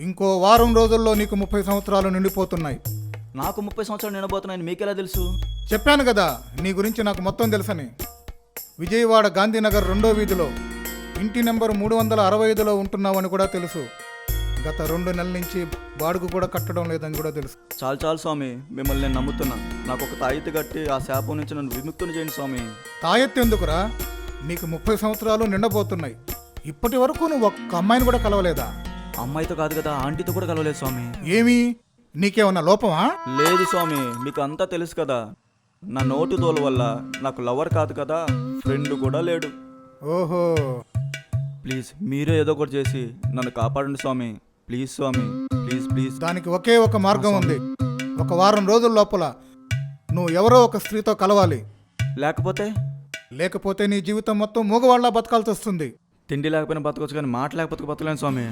ఇంకో వారం రోజుల్లో నీకు ముప్పై సంవత్సరాలు నిండిపోతున్నాయి. నాకు ముప్పై సంవత్సరాలు నిండబోతున్నాయని మీకెలా తెలుసు? చెప్పాను కదా నీ గురించి నాకు మొత్తం తెలుసని. విజయవాడ గాంధీనగర్ రెండో వీధిలో ఇంటి నెంబర్ మూడు వందల అరవై ఐదులో ఉంటున్నావని కూడా తెలుసు. గత రెండు నెలల నుంచి బాడుగు కూడా కట్టడం లేదని కూడా తెలుసు. చాలు చాలు స్వామి మిమ్మల్ని నేను నమ్ముతున్నా. నాకు ఒక తాయితీ కట్టి ఆ శాపం నుంచి నన్ను విముక్తుని చేయండి స్వామి. తాయెత్తు ఎందుకురా? నీకు ముప్పై సంవత్సరాలు నిండబోతున్నాయి. ఇప్పటి వరకు నువ్వు ఒక్క అమ్మాయిని కూడా కలవలేదా? అమ్మాయితో కాదు కదా ఆంటీతో కూడా కలవలేదు స్వామి. ఏమీ? నీకేమన్నా లోపమా? లేదు స్వామి మీకు అంతా తెలుసు కదా. నా నోటు తోలు వల్ల నాకు లవర్ కాదు కదా ఫ్రెండ్ కూడా లేడు. ఓహో. ప్లీజ్ మీరే ఏదో ఒకటి చేసి నన్ను కాపాడండి స్వామి. ప్లీజ్ స్వామి ప్లీజ్ ప్లీజ్. దానికి ఒకే ఒక మార్గం ఉంది. ఒక వారం రోజుల లోపల నువ్వు ఎవరో ఒక స్త్రీతో కలవాలి. లేకపోతే? లేకపోతే నీ జీవితం మొత్తం మూగవాళ్ళ బతకాల్సి వస్తుంది. తిండి లేకపోయినా బతకొచ్చు కానీ మాట లేకపోతే బతకలేను స్వామి.